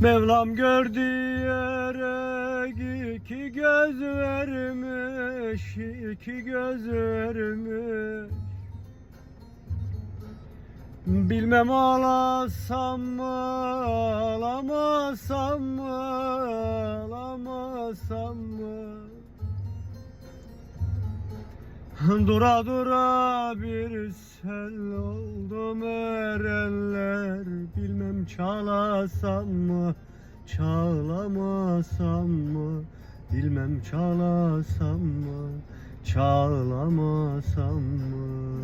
Mevlam gördü yere iki göz vermiş, iki göz vermiş. Bilmem ağlasam mı, ağlamasam mı, ağlamasam mı? Dura dura bir sel oldum erenler Bilmem çalasam mı çağlamasam mı? Bilmem çalasam mı çağlamasam mı?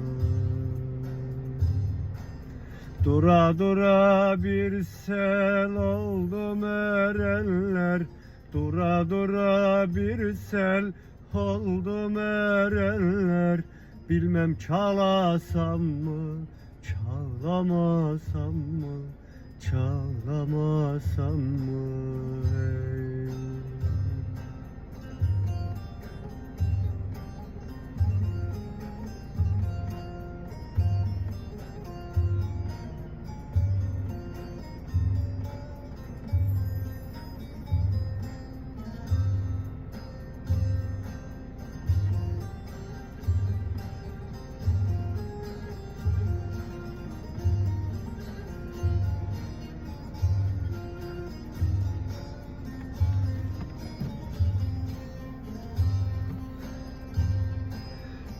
Dura dura bir sel oldum erenler Dura dura bir sel oldum erenler Bilmem çalasam mı çağlamasam mı Çağlamasam mı ey?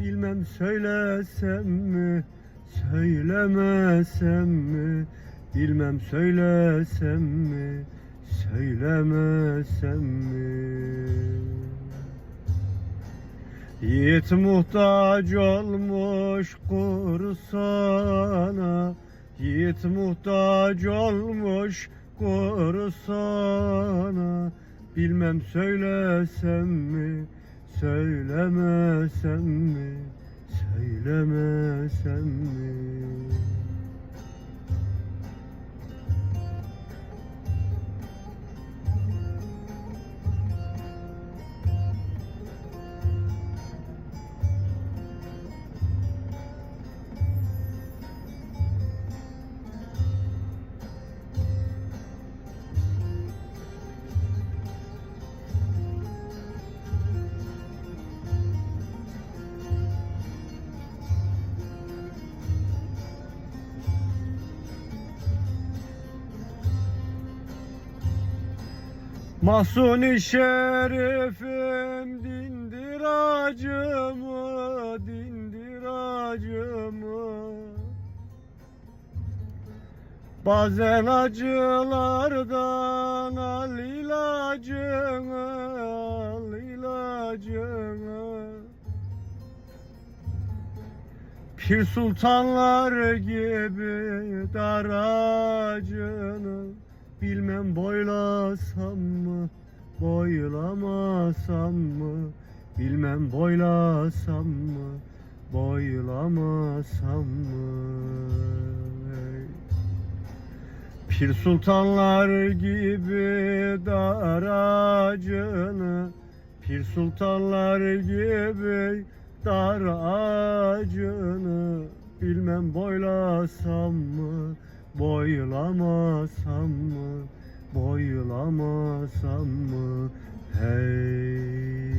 Bilmem söylesem mi, söylemesem mi? Bilmem söylesem mi, söylemesem mi? Yiğit muhtaç olmuş kursana. Yiğit muhtaç olmuş kursana. Bilmem söylesem mi, söylemesem mi? Söylemesem mi Mahsuni şerifim dindir acımı, dindir acımı. Bazen acılardan al ilacını, al ilacını. Pir sultanlar gibi dar ağacını Bilmem boylasam mı, boylamasam mı? Bilmem boylasam mı, boylamasam mı. Pir sultanlar gibi dar ağacını Pir sultanlar gibi dar ağacını Bilmem boylasam mı, boylamasam mı? Boylamasam mı? Hey